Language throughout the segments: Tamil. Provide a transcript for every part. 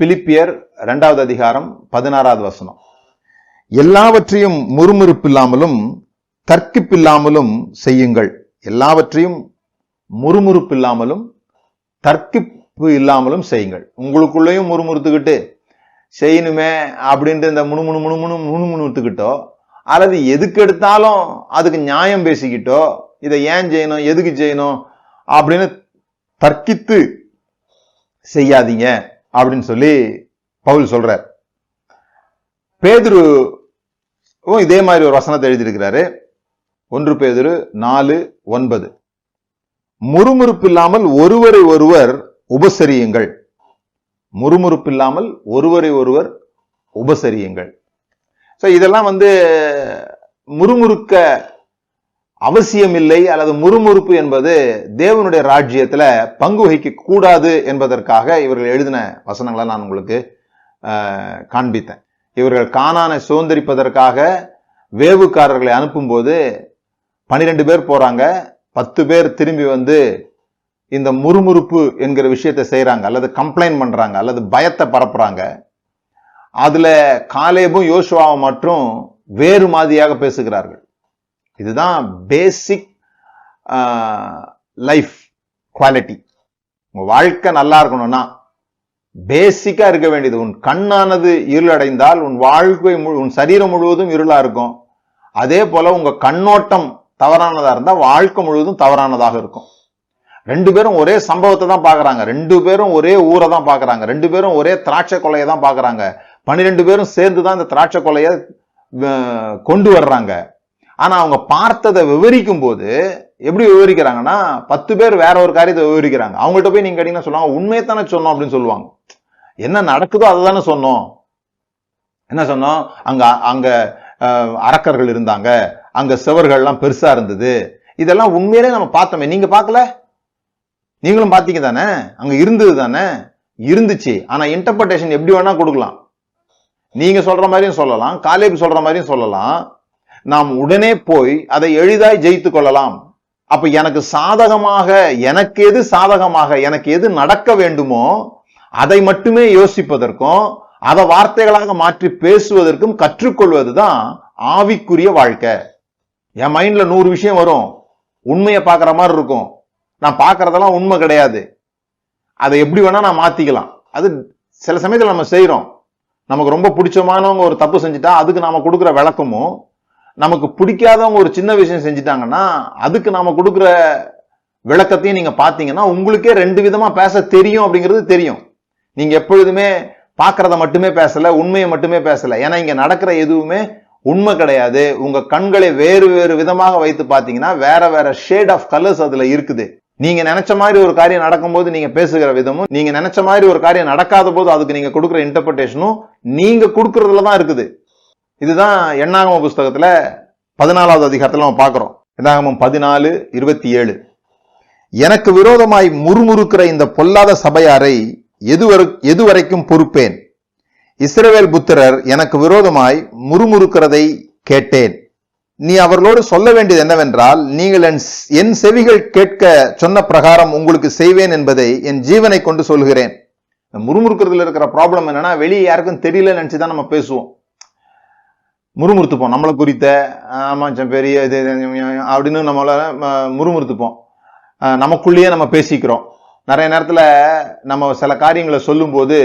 பிலிப்பியர் இரண்டாவது அதிகாரம் பதினாறாவது வசனம். எல்லாவற்றையும் முறுமுறுப்பில்லாமலும் தர்க்கிப்பில்லாமலும் செய்யுங்கள். எல்லாவற்றையும் முறுமுறுப்பில்லாமலும் தர்க்கிப்பு இல்லாமலும் செய்யுங்கள். உங்களுக்குள்ளேயும் முறுமுறுத்துக்கிட்டு செய்யணுமே அப்படின்ட்டு இந்த முணுமுணு முணுமுணு முணுமுணுத்துக்கிட்டோ அல்லது எதுக்கு எடுத்தாலும் அதுக்கு நியாயம் பேசிக்கிட்டோ இதை ஏன் செய்யணும் எதுக்கு செய்யணும் அப்படின்னு தர்க்கித்து செய்யாதீங்க. அப்படின்னு சொல்லி பவுல் சொல்றார். பேதுருவும் இதே மாதிரி ஒரு வசனத்தை எழுதியிருக்கிறாரு. ஒன்று பேதுரு நாலு ஒன்பது. முறுமுறுப்பு இல்லாமல் ஒருவரை ஒருவர் உபசரியுங்கள். முறுமுறுப்பில்லாமல் ஒருவரை ஒருவர் உபசரியுங்கள். ஸோ இதெல்லாம் வந்து முறுமுறுக்க அவசியம் இல்லை அல்லது முறுமுறுப்பு என்பது தேவனுடைய ராஜ்யத்தில் பங்கு வகிக்க கூடாது என்பதற்காக இவர்கள் எழுதின வசனங்களை நான் உங்களுக்கு காண்பித்தேன். இவர்கள் காணானை சுதந்திரிப்பதற்காக வேவுக்காரர்களை அனுப்பும்போது பனிரெண்டு பேர் போறாங்க. பத்து பேர் திரும்பி வந்து இந்த முறுமுறுப்பு என்கிற விஷயத்தை செய்கிறாங்க அல்லது கம்ப்ளைண்ட் பண்ணுறாங்க அல்லது பயத்தை பரப்புறாங்க. அதில் காலேபும் யோசுவாவும் மற்றும் வேறு மாதிரியாக பேசுகிறார்கள். இதுதான் பேசிக் லைஃப் குவாலிட்டி உங்கள் வாழ்க்கை நல்லா இருக்கணும்னா பேசிக்காக இருக்க வேண்டியது உன் கண்ணானது இருளடைந்தால் உன் வாழ்க்கை முழு- உன் சரீரம் முழுவதும் இருளாக இருக்கும். அதே போல் உங்கள் கண்ணோட்டம் தவறானதாக இருந்தால் வாழ்க்கை முழுவதும் தவறானதாக இருக்கும். ரெண்டு பேரும் ஒரே சம்பவத்தை தான் பார்க்குறாங்க ரெண்டு பேரும் ஒரே ஊரை தான் பார்க்குறாங்க ரெண்டு பேரும் ஒரே திராட்சை கொலையை தான் பார்க்குறாங்க பன்னிரெண்டு பேரும் சேர்ந்து தான் இந்த திராட்சை கொலையை கொண்டு வர்றாங்க. ஆனா அவங்க பார்த்ததை விவரிக்கும் போது எப்படி விவரிக்கிறாங்கன்னா பத்து பேர் வேற ஒரு காரியத்தை விவரிக்கிறாங்க. அவங்கள்ட்ட போய் நீங்க கேட்டீங்கன்னா சொல்லுவாங்க உண்மையை தானே சொன்னோம் அப்படின்னு சொல்லுவாங்க. என்ன நடக்குதோ அதை தானே சொன்னோம். என்ன சொன்னோம்? அங்க அங்க அரக்கர்கள் இருந்தாங்க. அங்க சுவர்கள்லாம் பெருசா இருந்தது. இதெல்லாம் உண்மையிலே நம்ம பார்த்தோமே. நீங்க பார்க்கல? நீங்களும் பார்த்தீங்க தானே? அங்க இருந்தது தானே? இருந்துச்சு. ஆனா இன்டர்பிரேஷன் எப்படி வேணா கொடுக்கலாம். நீங்க சொல்ற மாதிரியும் சொல்லலாம். காலேஜ் சொல்ற மாதிரியும் சொல்லலாம். நாம் உடனே போய் அதை எளிதாய் ஜெயித்து கொள்ளலாம். அப்ப எனக்கு சாதகமாக எனக்கு எது சாதகமாக எனக்கு எது நடக்க வேண்டுமோ அதை மட்டுமே யோசிப்பதற்கும் அதை வார்த்தைகளாக மாற்றி பேசுவதற்கும் கற்றுக்கொள்வது தான் ஆவிக்குரிய வாழ்க்கை. என் மைண்ட்ல நூறு விஷயம் வரும். உண்மையை பார்க்குற மாதிரி இருக்கும். நான் பார்க்கறதெல்லாம் உண்மை கிடையாது. அதை எப்படி வேணா நான் மாத்திக்கலாம். அது சில சமயத்தில் நம்ம செய்கிறோம் நமக்கு ரொம்ப பிடிச்சமானவங்க ஒரு தப்பு செஞ்சுட்டா அதுக்கு நாம கொடுக்குற விளக்கமும் நமக்கு பிடிக்காதவங்க ஒரு சின்ன விஷயம் செஞ்சுட்டாங்கன்னா அதுக்கு நாம கொடுக்குற விளக்கத்தையும் நீங்க பாத்தீங்கன்னா உங்களுக்கே ரெண்டு விதமா பேச தெரியும் அப்படிங்கிறது தெரியும். நீங்க எப்பொழுதுமே பார்க்கறத மட்டுமே பேசல உண்மையை மட்டுமே பேசல. ஏன்னா இங்க நடக்கிற எதுவுமே உண்மை கிடையாது. உங்க கண்களை வேறு வேறு விதமாக வைத்து பார்த்தீங்கன்னா வேற வேற ஷேட் ஆஃப் கலர்ஸ் அதுல இருக்குது. நீங்க நினைச்ச மாதிரி ஒரு காரியம் நடக்கும்போது நீங்க பேசுகிற விதமும் நீங்க நினைச்ச மாதிரி ஒரு காரியம் நடக்காத போது அதுக்கு நீங்க கொடுக்குற இன்டர்பிரேஷனும் நீங்க கொடுக்கறதுல தான் இருக்குது. இதுதான் எண்ணாகம புஸ்தகத்தில் பதினாலாவது அதிகாரத்தில் நம்ம பார்க்குறோம். எண்ணாகமம் பதினாலு இருபத்தி ஏழு. எனக்கு விரோதமாய் முறுமுறுக்கிற இந்த பொல்லாத சபையாரை எதுவரை எதுவரைக்கும் பொறுப்பேன்? இஸ்ரவேல் புத்திரர் எனக்கு விரோதமாய் முறுமுறுக்கிறதை கேட்டேன். நீ அவர்களோடு சொல்ல வேண்டியது என்னவென்றால் நீங்கள் என் என் செவிகள் கேட்க சொன்ன பிரகாரம் உங்களுக்கு செய்வேன் என்பதை என் ஜீவனை கொண்டு சொல்கிறேன். முறுமுறுக்கிறதுல இருக்கிற ப்ராப்ளம் என்னன்னா வெளியே யாருக்கும் தெரியல நினைச்சு தான் நம்ம பேசுவோம். முறுமுறுத்துப்போம். நம்மளை குறித்த ஆமாச்சம் பெரிய இது அப்படின்னு நம்மள முறுமுறுத்துப்போம். நமக்குள்ளேயே நம்ம பேசிக்கிறோம். நிறைய நேரத்தில் நம்ம சில காரியங்களை சொல்லும்போது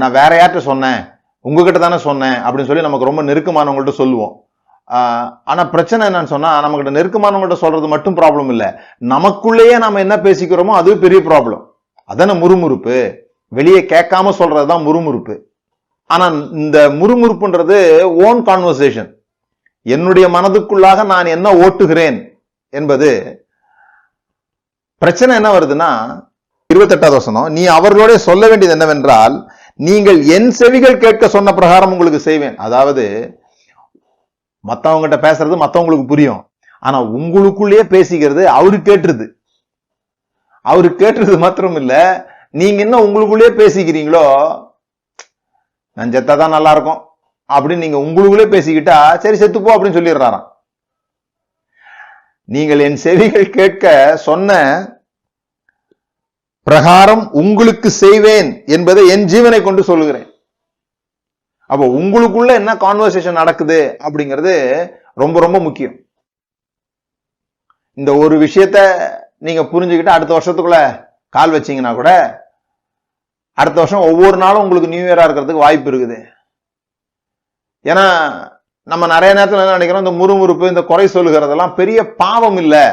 நான் வேற யார்கிட்ட சொன்னேன் உங்ககிட்ட தானே சொன்னேன் அப்படின்னு சொல்லி நமக்கு ரொம்ப நெருக்கமானவங்கள்ட்ட சொல்லுவோம். ஆனால் பிரச்சனை என்னன்னு சொன்னால் நம்மகிட்ட நெருக்கமானவங்கள்ட்ட சொல்கிறது மட்டும் ப்ராப்ளம் இல்லை. நமக்குள்ளேயே நம்ம என்ன பேசிக்கிறோமோ அது பெரிய ப்ராப்ளம் அதானே முறுமுறுப்பு? வெளியே கேட்காம சொல்கிறது தான் முறுமுறுப்பு. ஆனா இந்த முறுமுறுப்புன்றது ஓன் கான்வர்சேஷன் என்னுடைய மனதுக்குள்ளாக நான் என்ன ஓட்டுகிறேன் என்பது பிரச்சனை என்ன வருதுன்னா இருபத்தெட்டாவது வசனம் நீ அவர்களோட சொல்ல வேண்டியது என்னவென்றால் நீங்கள் என் செவிகள் கேட்க சொன்ன பிரகாரம் உங்களுக்கு செய்வேன். அதாவது மற்றவங்ககிட்ட பேசுறது மற்றவங்களுக்கு புரியும். ஆனா உங்களுக்குள்ளேயே பேசிக்கிறது அவரு கேட்டுருது. அவரு கேட்டுறது மாத்திரம் இல்ல நீங்க என்ன உங்களுக்குள்ளேயே பேசிக்கிறீங்களோ நான் செத்தாதான் நல்லா இருக்கும் அப்படின்னு நீங்க உங்களுக்குள்ளே பேசிக்கிட்டா சரி செத்துப்போ அப்படின்னு சொல்லிடுறாராம். நீங்கள் என் செவிகள் கேட்க சொன்ன பிரகாரம் உங்களுக்கு செய்வேன் என்பதை என் ஜீவனை கொண்டு சொல்லுகிறேன். அப்போ உங்களுக்குள்ள என்ன கான்வர்சேஷன் நடக்குது அப்படிங்கிறது ரொம்ப ரொம்ப முக்கியம். இந்த ஒரு விஷயத்த நீங்க புரிஞ்சுக்கிட்டு அடுத்த வருஷத்துக்குள்ள கால் வச்சீங்கன்னா கூட அடுத்த வருஷம் ஒவ்வொரு நாளும் உங்களுக்கு நியூ இயராக இருக்கிறதுக்கு வாய்ப்பு இருக்குது. ஏன்னா நம்ம நிறைய நேரத்தில் என்ன நினைக்கிறோம் இந்த முறுமுறுப்பு இந்த குறை சொல்லுகிறதெல்லாம் பெரிய பாவம் இல்லை.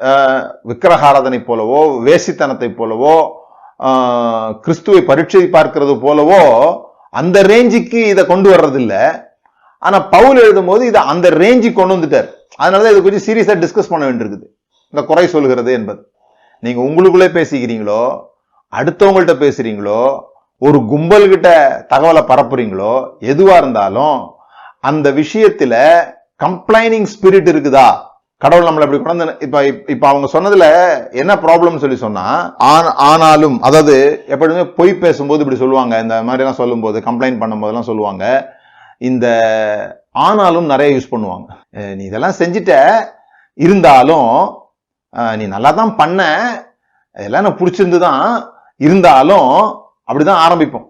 அஹ், விக்கிரகாராதனை போலவோ வேசித்தனத்தை போலவோ கிறிஸ்துவை பரீட்சை பார்க்கிறது போலவோ அந்த ரேஞ்சுக்கு இதை கொண்டு வர்றதில்ல. ஆனால் பவுல் எழுதும் போது இதை அந்த ரேஞ்சுக்கு கொண்டு வந்துட்டார். அதனாலதான் இதை கொஞ்சம் சீரியஸாக டிஸ்கஸ் பண்ண வேண்டியிருக்குது. இந்த குறை சொல்கிறது என்பது. நீங்கள் உங்களுக்குள்ளே பேசிக்கிறீங்களோ அடுத்தவங்கள்ட்ட பேசுறீங்களோ ஒரு கும்பல்கிட்ட தகவலை பரப்புறீங்களோ எதுவா இருந்தாலும் அந்த விஷயத்துல கம்ப்ளைனிங் ஸ்பிரிட் இருக்குதா? கடவுள் நம்மளை இப்படி கொண்டு இப்ப இப்ப அவங்க சொன்னதுல என்ன ப்ராப்ளம் சொல்லி சொன்னா ஆனாலும் அதாவது எப்படியுமே பொய் பேசும்போது இப்படி சொல்லுவாங்க. இந்த மாதிரி எல்லாம் சொல்லும்போது கம்ப்ளைண்ட் பண்ணும்போதெல்லாம் சொல்லுவாங்க. இந்த ஆனாலும் நிறைய யூஸ் பண்ணுவாங்க. நீ இதெல்லாம் செஞ்சுட்ட. இருந்தாலும் நீ நல்லா தான் பண்ண. இதெல்லாம் எனக்கு பிடிச்சிருந்து தான் இருந்தாலும் அப்படிதான் ஆரம்பிப்போம்.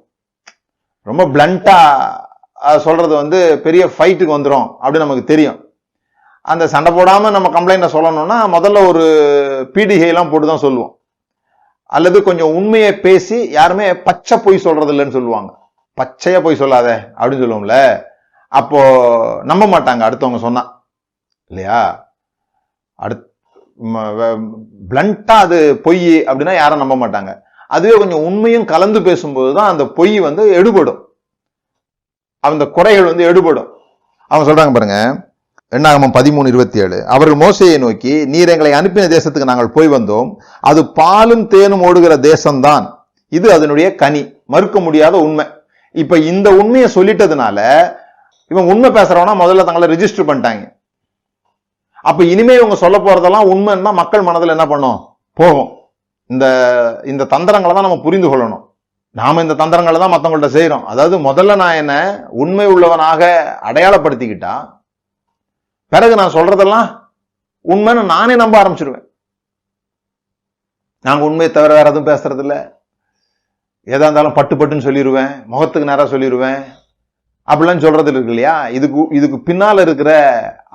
ரொம்ப பிளண்டா சொல்றது வந்து பெரிய ஃபைட்டுக்கு வந்துடும் அப்படின்னு நமக்கு தெரியும். அந்த சண்டை போடாம நம்ம கம்ப்ளைண்ட்டை சொல்லணும்னா முதல்ல ஒரு பீடிகை எல்லாம் போட்டு தான் சொல்லுவோம். அல்லது கொஞ்சம் உண்மையை பேசி யாருமே பச்சை பொய் சொல்றது இல்லைன்னு சொல்லுவாங்க. பச்சையா பொய் சொல்லாத அப்படின்னு சொல்லுவோம்ல. அப்போ நம்ப மாட்டாங்க. அடுத்தவங்க சொன்னா. இல்லையா? அடுத் பிளண்டா அது பொய் அப்படின்னா யாரும் நம்ப மாட்டாங்க. அதுவே கொஞ்சம் உண்மையும் கலந்து பேசும்போது தான் அந்த பொய் வந்து எடுபடும். அந்த குறைகள் வந்து எடுபடும். அவங்க சொல்றாங்க பாருங்க எண்ணாகமம் பதிமூணு இருபத்தி ஏழு அவர்கள் மோசையை நோக்கி நீர் எங்களை அனுப்பின தேசத்துக்கு நாங்கள் போய் வந்தோம். அது பாலும் தேனும் ஓடுகிற தேசம்தான். இது அதனுடைய கனி. மறுக்க முடியாத உண்மை. இப்ப இந்த உண்மையை சொல்லிட்டதுனால இவன் உண்மை பேசுறவனா முதல்ல தங்களை ரெஜிஸ்டர் பண்ணிட்டாங்க. அப்ப இனிமே இவங்க சொல்ல போறதெல்லாம் உண்மைன்னா மக்கள் மனதில் என்ன பண்ணும்? போகும். இந்த இந்த தந்திரங்களை தான் நம்ம புரிந்து கொள்ளணும். நாம இந்த தந்திரங்களை தான் மற்றவங்கள்ட்ட செய்யறோம் அதாவது முதல்ல நான் என்ன உண்மை உள்ளவனாக அடையாளப்படுத்திக்கிட்டா பிறகு நான் சொல்றதெல்லாம் உண்மைன்னு நானே நம்ப ஆரம்பிச்சிருவேன். நாங்கள் உண்மையை தவிர வேற எதுவும் பேசுறதில்ல. ஏதா எதா இருந்தாலும் பட்டு பட்டுன்னு சொல்லிடுவேன் முகத்துக்கு நேராக சொல்லிடுவேன் அப்படிலாம் சொல்றது இருக்கு இல்லையா? இதுக்கு இதுக்கு பின்னால் இருக்கிற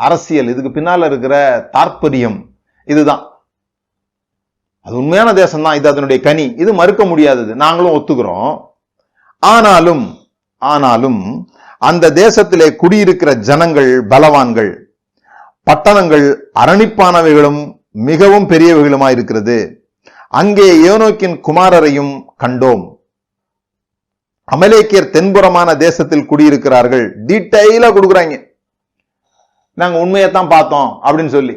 அரசியல் இதுக்கு பின்னால் இருக்கிற தாற்பரியம் இதுதான். அது உண்மையான தேசம் தான் இது அதனுடைய கனி. இது மறுக்க முடியாதது. நாங்களும் ஒத்துக்கிறோம். ஆனாலும் ஆனாலும் அந்த தேசத்திலே குடியிருக்கிற ஜனங்கள் பலவான்கள் பட்டணங்கள் அரணிப்பானவைகளும் மிகவும் பெரியவைகளுமா இருக்கிறது. அங்கே ஏனோக்கின் குமாரரையும் கண்டோம். அமலேக்கியர் தென்புறமான தேசத்தில் குடியிருக்கிறார்கள். டீட்டெயிலா கொடுக்குறாங்க. நாங்க உண்மையைத்தான் பார்த்தோம் அப்படின்னு சொல்லி.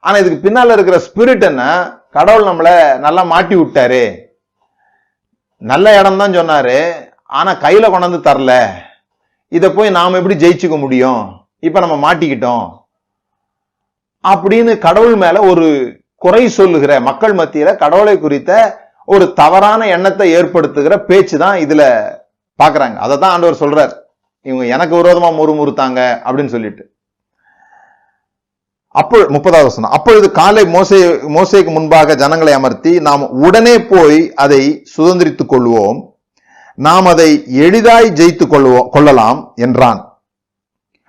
ஆனா இதுக்கு பின்னால இருக்கிற ஸ்பிரிட் என்ன? கடவுள் நம்மளை நல்லா மாட்டி விட்டாரு. நல்ல இடம் தான் சொன்னாரு. ஆனா கையில கொண்டாந்து தரல. இதை போய் நாம் எப்படி ஜெயிச்சுக்க முடியும்? இப்ப நம்ம மாட்டிக்கிட்டோம். அப்படின்னு கடவுள் மேல ஒரு குறை சொல்லுகிற மக்கள் மத்தியில கடவுளை குறித்த ஒரு தவறான எண்ணத்தை ஏற்படுத்துகிற பேச்சு தான் இதுல பாக்குறாங்க. அதை தான் ஆண்டவர் சொல்றார். இவங்க எனக்கு விரோதமா முறுமுறுத்தாங்க அப்படின்னு சொல்லிட்டு. அப்போ முப்பதாவது வசனம். அப்பொழுது காலை மோசே மோசைக்கு முன்பாக ஜனங்களை அமர்த்தி நாம் உடனே போய் அதை சுதந்திரித்துக் கொள்வோம். நாம் அதை எளிதாய் ஜெயித்துக் கொள்வோம் கொள்ளலாம் என்றான்.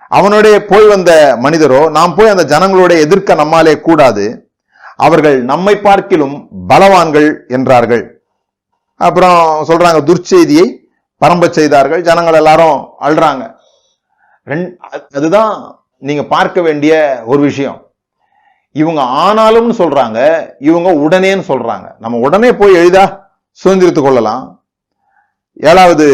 அவனுடைய போய் வந்த மனிதரோ நாம் போய் அந்த ஜனங்களுடைய எதிர்க்க நம்மாலே கூடாது. அவர்கள் நம்மை பார்க்கிலும் பலவான்கள் என்றார்கள். அப்புறம் சொல்றாங்க துர்ச்செய்தியை பரம்ப செய்தார்கள். ஜனங்கள் எல்லாரும் அழுறாங்க ரெண்- அது- அதுதான் நீங்க பார்க்க வேண்டிய ஒரு விஷயம். இவங்க ஆனாலும் சொல்றாங்க இவங்க உடனேன்னு சொல்றாங்க. நம்ம உடனே போய் எளிதா சுதந்திரித்துக் கொள்ளலாம். ஏழாவது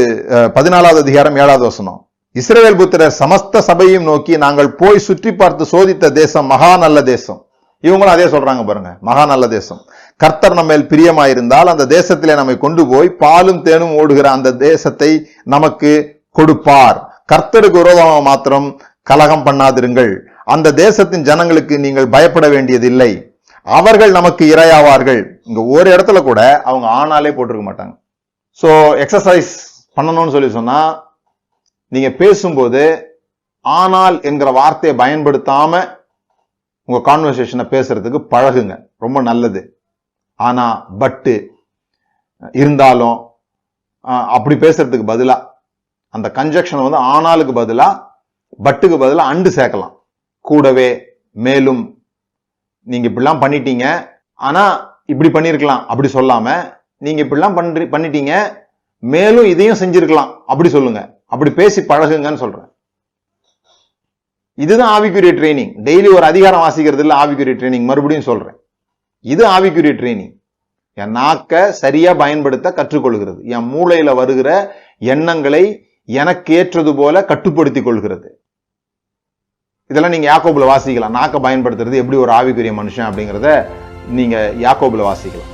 பதினாலாவது அதிகாரம் ஏழாவது வசனம். இஸ்ரவேல் புத்திரர் சமஸ்த சபையும் நோக்கி நாங்கள் போய் சுற்றி பார்த்து சோதித்த தேசம் மகா நல்ல தேசம். இவங்களும் அதே சொல்றாங்க பாருங்க மகா நல்ல தேசம். கர்த்தர் நம்ம மேல் பிரியமாயிருந்தால் அந்த தேசத்திலே நம்மை கொண்டு போய் பாலும் தேனும் ஓடுகிற அந்த தேசத்தை நமக்கு கொடுப்பார். கர்த்தருக்கு விரோதமாக மாத்திரம் கலகம் பண்ணாதிருங்கள். அந்த தேசத்தின் ஜனங்களுக்கு நீங்கள் பயப்பட வேண்டியதில்லை. அவர்கள் நமக்கு இரையாவார்கள். இங்க ஒரு இடத்துல கூட அவங்க ஆனாலே போட்டிருக்க மாட்டாங்க. ஸோ எக்ஸசைஸ் பண்ணணும்னு சொல்லி சொன்னா நீங்க பேசும்போது ஆனால் என்கிற வார்த்தையை பயன்படுத்தாம உங்க கான்வர்சேஷனை பேசுறதுக்கு பழகுங்க. ரொம்ப நல்லது. ஆனா பட்டு இருந்தாலும் அப்படி பேசுறதுக்கு பதிலாக அந்த கன்ஜெக்ஷன் வந்து ஆனாலுக்கு பதிலாக பட்டுக்கு பதிலாக அண்டு சேர்க்கலாம். கூடவே மேலும் நீங்கள் இப்படிலாம் பண்ணிட்டீங்க. ஆனால் இப்படி பண்ணிருக்கலாம் அப்படி சொல்லாமல் நீங்கள் இப்படிலாம் பண்ணி பண்ணிட்டீங்க. மேலும் இதையும் செஞ்சிருக்கலாம் அப்படி சொல்லுங்க. அப்படி பேசி பழகுங்கன்னு சொல்கிறேன் இதுதான் ஆவிக்குரிய ட்ரைனிங். டெய்லி ஒரு அதிகாரம் வாசிக்கிறது இல்லை ஆவிக்குரிய ட்ரைனிங். மறுபடியும் சொல்கிறேன் இது ஆவிக்குரிய ட்ரைனிங். என் நாக்கை சரியாக பயன்படுத்த கற்றுக்கொள்கிறது. என் மூளையில் வருகிற எண்ணங்களை எனக்கு ஏற்றது போல கட்டுப்படுத்திக் கொள்கிறது. இதெல்லாம் நீங்கள் யாக்கோபில் வாசிக்கலாம். நாக்கை பயன்படுத்துறது எப்படி ஒரு ஆவிக்குரிய மனுஷன் அப்படிங்கிறத நீங்கள் யாக்கோபில் வாசிக்கலாம்.